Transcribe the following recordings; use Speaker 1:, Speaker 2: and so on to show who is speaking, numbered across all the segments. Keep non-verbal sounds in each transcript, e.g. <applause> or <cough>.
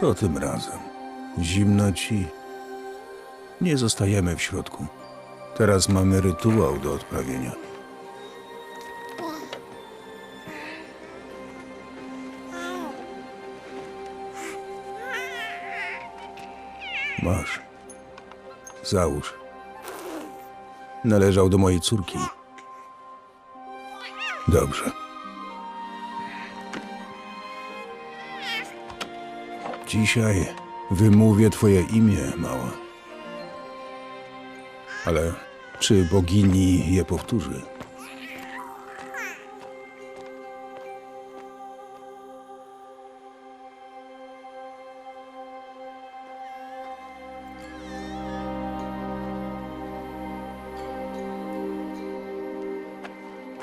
Speaker 1: Co tym razem? Zimno ci? Nie zostajemy w środku. Teraz mamy rytuał do odprawienia. Masz. Załóż. Należał do mojej córki. Dobrze. Dzisiaj wymówię twoje imię, mała. Ale czy bogini je powtórzy?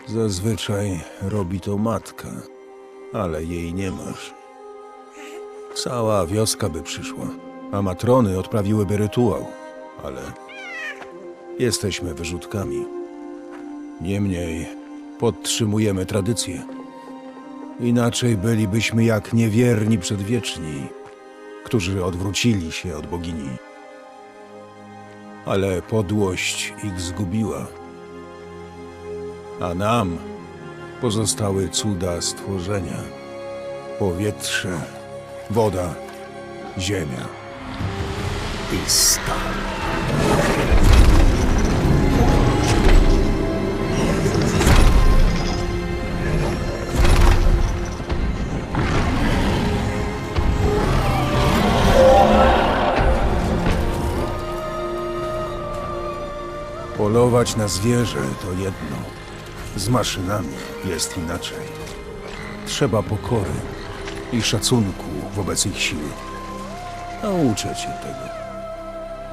Speaker 1: Zazwyczaj robi to matka, ale jej nie masz. Cała wioska by przyszła, a matrony odprawiłyby rytuał, ale jesteśmy wyrzutkami. Niemniej podtrzymujemy tradycję. Inaczej bylibyśmy jak niewierni przedwieczni, którzy odwrócili się od bogini. Ale podłość ich zgubiła. A nam pozostały cuda stworzenia. Powietrze, woda, ziemia i stal. Polować na zwierzę to jedno. Z maszynami jest inaczej. Trzeba pokory i szacunku wobec ich siły. Nauczę cię tego.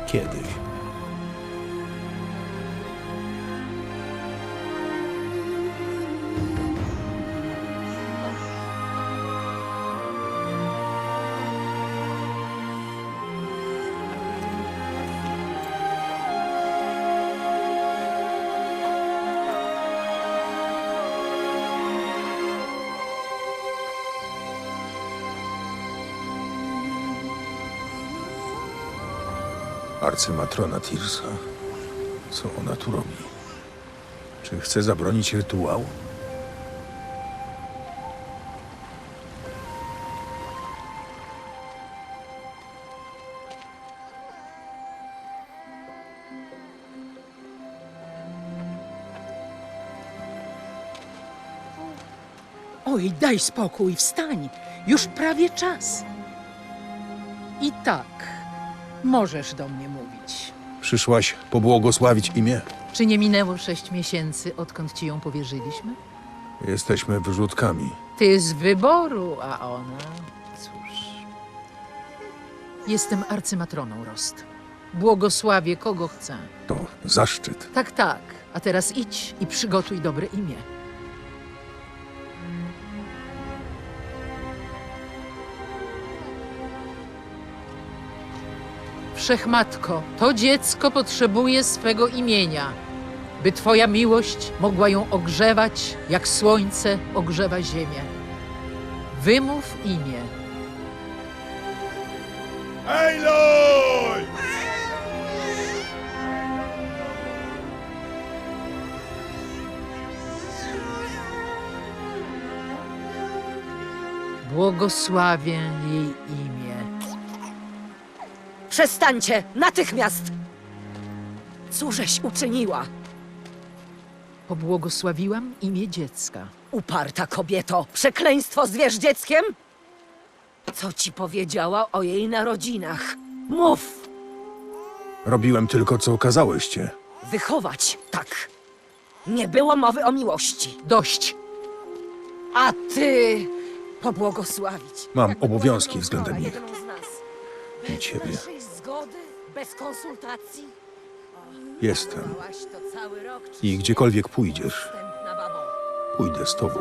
Speaker 1: Kiedyś. Arcymatrona Tirsa. Co ona tu robi? Czy chce zabronić rytuału?
Speaker 2: Oj, daj spokój, wstań. Już prawie czas. I tak, możesz do mnie mówić.
Speaker 1: Przyszłaś pobłogosławić imię?
Speaker 2: Czy nie minęło sześć miesięcy, odkąd ci ją powierzyliśmy?
Speaker 1: Jesteśmy wyrzutkami.
Speaker 2: Ty z wyboru, a ona, cóż. Jestem arcymatroną Rost. Błogosławię kogo chcę.
Speaker 1: To zaszczyt.
Speaker 2: Tak, tak. A teraz idź i przygotuj dobre imię. Wszechmatko, to dziecko potrzebuje swego imienia, by Twoja miłość mogła ją ogrzewać, jak słońce ogrzewa ziemię. Wymów imię.
Speaker 3: Aloy!
Speaker 2: Błogosławię jej imię.
Speaker 4: Przestańcie! Natychmiast! Cóżeś uczyniła?
Speaker 2: Pobłogosławiłam imię dziecka.
Speaker 4: Uparta kobieto! Przekleństwo zwierz dzieckiem? Co ci powiedziała o jej narodzinach? Mów!
Speaker 1: Robiłem tylko, co kazałyście.
Speaker 4: Wychować, tak. Nie było mowy o miłości.
Speaker 2: Dość!
Speaker 4: A ty pobłogosławić.
Speaker 1: Mam obowiązki względem nich.
Speaker 4: Bez
Speaker 1: ciebie.
Speaker 4: naszej zgody? Bez konsultacji?
Speaker 1: Jestem.
Speaker 4: Byłaś to cały rok, czy
Speaker 1: I gdziekolwiek pójdziesz,
Speaker 4: wstępna
Speaker 1: pójdę z tobą.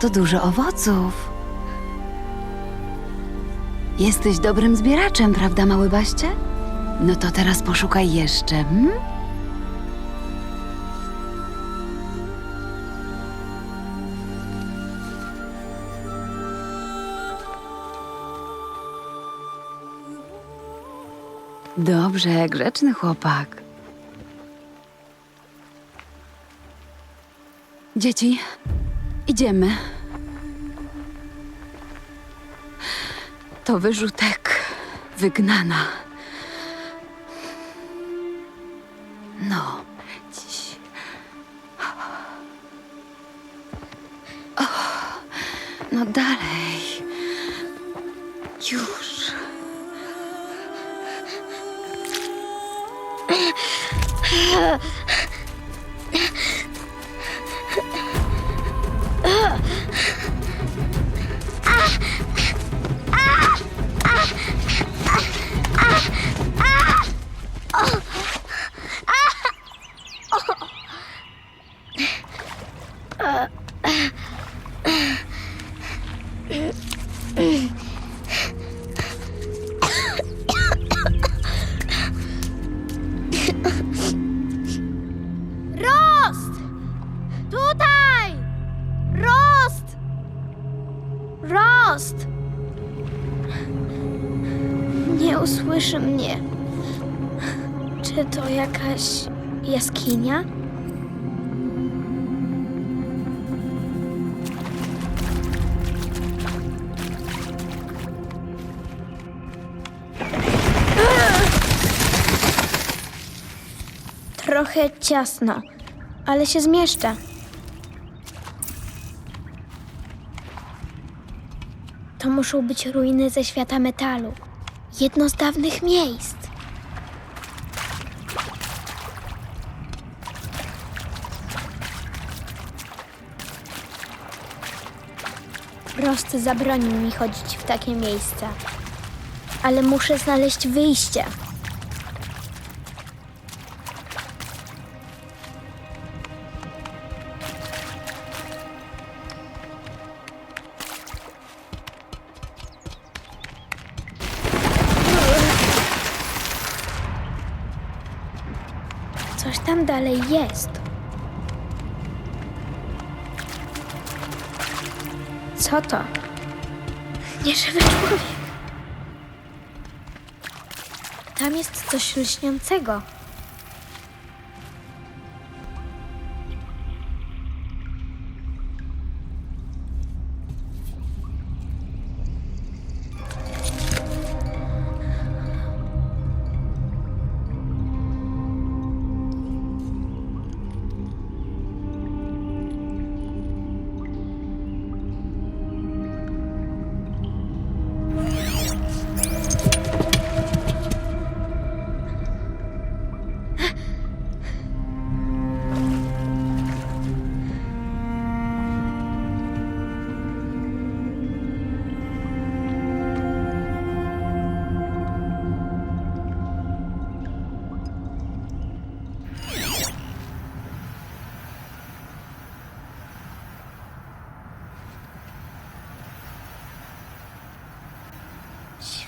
Speaker 5: To dużo owoców. Jesteś dobrym zbieraczem, prawda, mały baście? No to teraz poszukaj jeszcze, hmm? Dobrze, grzeczny chłopak. Dzieci, idziemy. To wyrzutek wygnana.
Speaker 6: Jaskinia? Trochę ciasno, ale się zmieszczę. To muszą być ruiny ze świata metalu. Jedno z dawnych miejsc. Rost zabronił mi chodzić w takie miejsca. Ale muszę znaleźć wyjście. Coś tam dalej jest. To? Nieżywy człowiek. Tam jest coś lśniącego.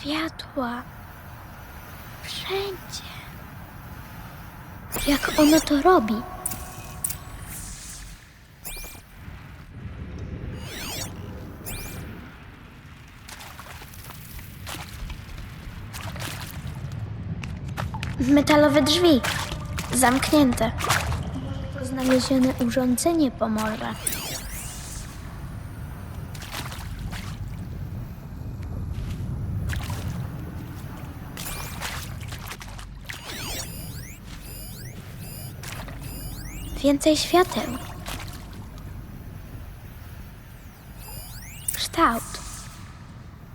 Speaker 6: Światła. Wszędzie. Jak ono to robi? Metalowe drzwi. Zamknięte. Znalezione urządzenie pomoże. Więcej świateł. Kształt.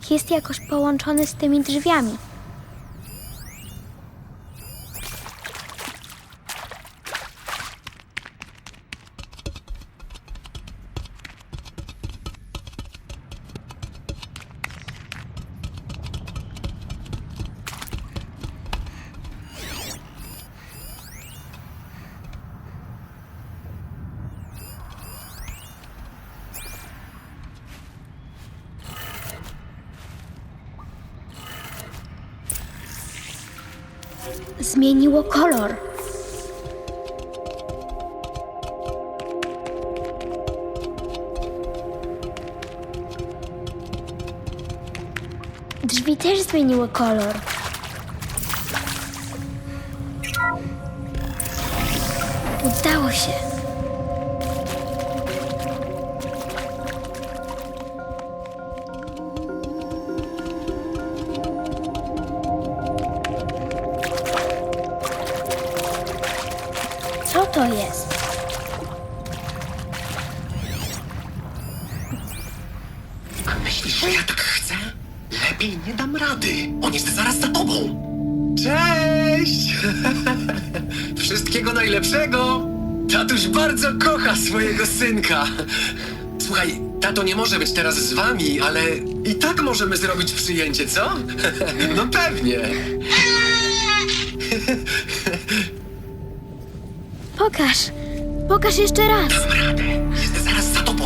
Speaker 6: Jest jakoś połączony z tymi drzwiami. Zmieniło kolor. Drzwi też zmieniły kolor. Udało się.
Speaker 7: Wszystkiego najlepszego! Tatuś bardzo kocha swojego synka. Słuchaj, tato nie może być teraz z wami, ale i tak możemy zrobić przyjęcie, co? <laughs> No pewnie.
Speaker 6: Pokaż. Pokaż jeszcze raz.
Speaker 7: Dam radę. Jest zaraz za tobą.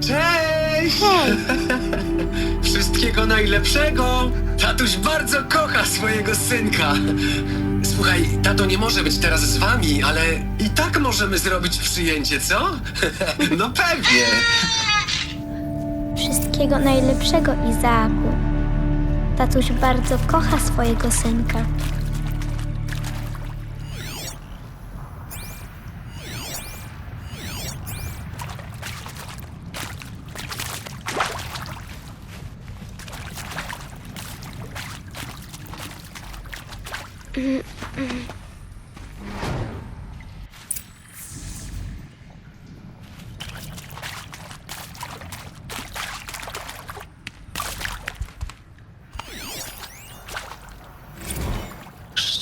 Speaker 7: Cześć!
Speaker 6: Hej,
Speaker 7: Wszystkiego najlepszego! Tatuś bardzo kocha swojego synka. Słuchaj, tato nie może być teraz z wami, ale i tak możemy zrobić przyjęcie, co? <laughs> No pewnie.
Speaker 6: wszystkiego najlepszego, Izaaku. Tatuś bardzo kocha swojego synka.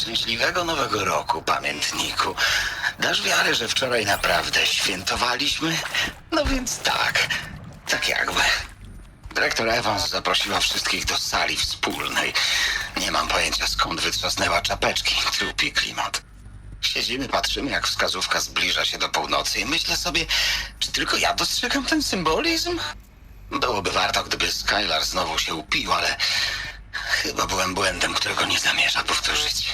Speaker 8: Szczęśliwego Nowego Roku, pamiętniku. Dasz wiarę, że wczoraj naprawdę świętowaliśmy? No więc tak, tak jakby. Dyrektor Evans zaprosiła wszystkich do sali wspólnej. Nie mam pojęcia skąd wytrzasnęła czapeczki. Trupi klimat. Siedzimy, patrzymy, jak wskazówka zbliża się do północy i myślę sobie, czy tylko ja dostrzegam ten symbolizm? Byłoby warto, gdyby Skylar znowu się upił, ale chyba byłem błędem, którego nie zamierza powtórzyć.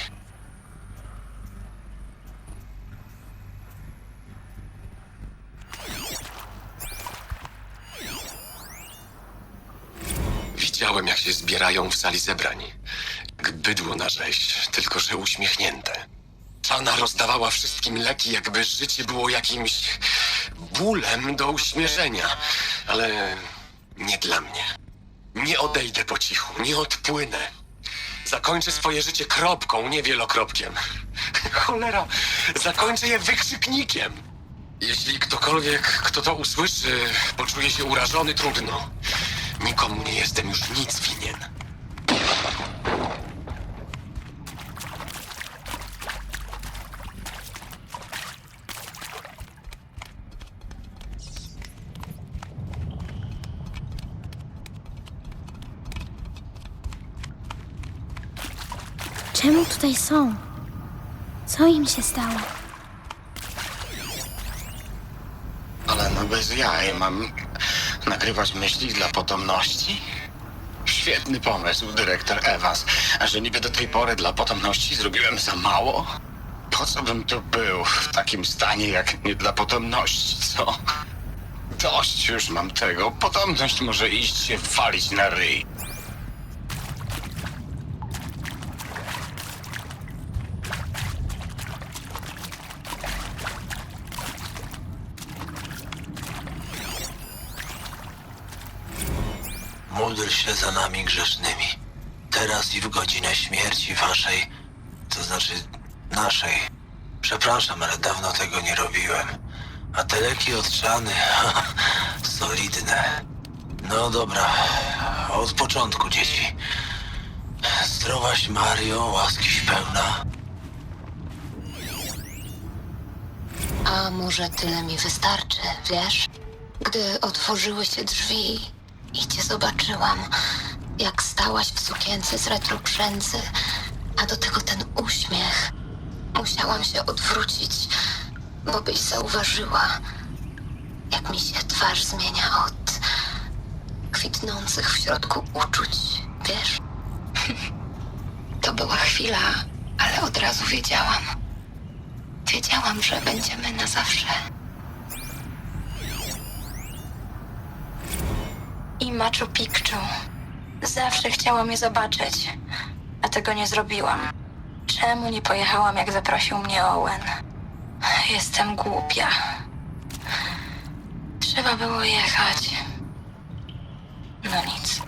Speaker 7: Widziałem, jak się zbierają w sali zebrań. Bydło na rzeź, tylko że uśmiechnięte. Czana rozdawała wszystkim leki, jakby życie było jakimś bólem do uśmierzenia. Ale nie dla mnie. Nie odejdę po cichu, nie odpłynę. Zakończę swoje życie kropką, nie wielokropkiem. <laughs> Cholera, zakończę je wykrzyknikiem. Jeśli ktokolwiek, kto to usłyszy, poczuje się urażony, trudno. Nikomu nie jestem już nic winien.
Speaker 6: Czemu tutaj są? Co im się stało?
Speaker 8: Ale no bez jaj, mam nagrywać myśli dla potomności? Świetny pomysł, dyrektor Evans. A że niby do tej pory dla potomności zrobiłem za mało? Po co bym tu był w takim stanie, jak nie dla potomności, co? Dość już mam tego. Potomność może iść się walić na ryj.
Speaker 9: Się za nami grzesznymi, teraz i w godzinę śmierci waszej, to znaczy naszej. Przepraszam, ale dawno tego nie robiłem. A te leki od szany, <laughs> solidne. No dobra, od początku, dzieci. Zdrowaś Mario, łaskiś pełna.
Speaker 10: A może tyle mi wystarczy, wiesz? Gdy otworzyły się drzwi i cię zobaczyłam, jak stałaś w sukience z retroprzędzy, a do tego ten uśmiech. Musiałam się odwrócić, bo byś zauważyła, jak mi się twarz zmienia od kwitnących w środku uczuć, wiesz? <laughs> To była chwila, ale od razu wiedziałam. Wiedziałam, że będziemy na zawsze. Machu Picchu. Zawsze chciałam je zobaczyć, a tego nie zrobiłam. Czemu nie pojechałam, jak zaprosił mnie Owen? Jestem głupia. Trzeba było jechać. No nic.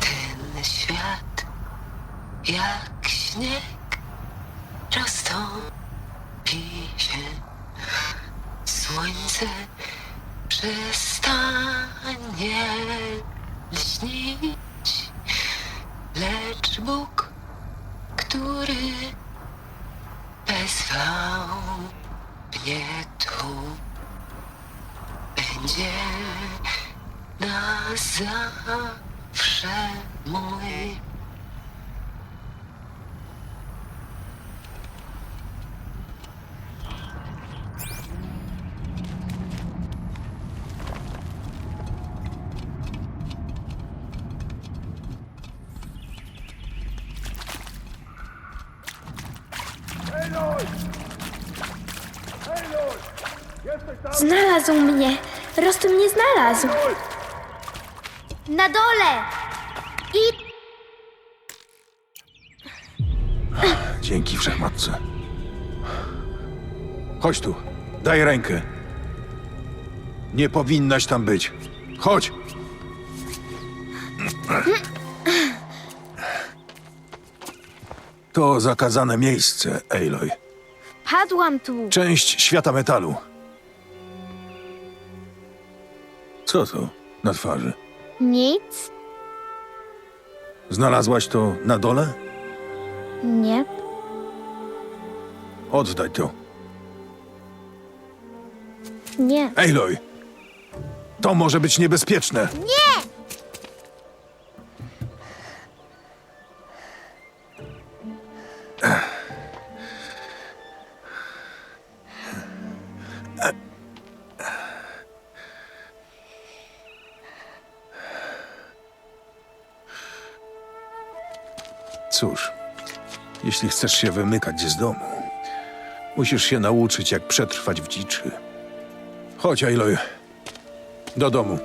Speaker 9: Ten świat jak śnieg roztąpi się. Słońce przestanie lśnić, lecz Bóg, który wezwał mnie tu, będzie na zawsze mój.
Speaker 6: Znalazł mnie. Rostu mnie znalazł. Na dole. I
Speaker 1: Dzięki wszechmatce. Chodź tu. Daj rękę. Nie powinnaś tam być. Chodź. To zakazane miejsce, Aloy.
Speaker 6: padłam tu.
Speaker 1: Część świata metalu. Co to na twarzy?
Speaker 6: Nic?
Speaker 1: Znalazłaś to na dole?
Speaker 6: Nie.
Speaker 1: Oddaj to.
Speaker 6: Nie.
Speaker 1: Aloy! To może być niebezpieczne. Cóż, jeśli chcesz się wymykać z domu, musisz się nauczyć, jak przetrwać w dziczy. Chodź, Aloy. Do domu.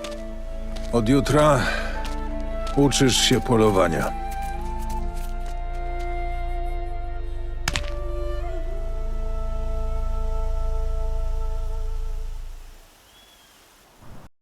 Speaker 1: Od jutra uczysz się polowania.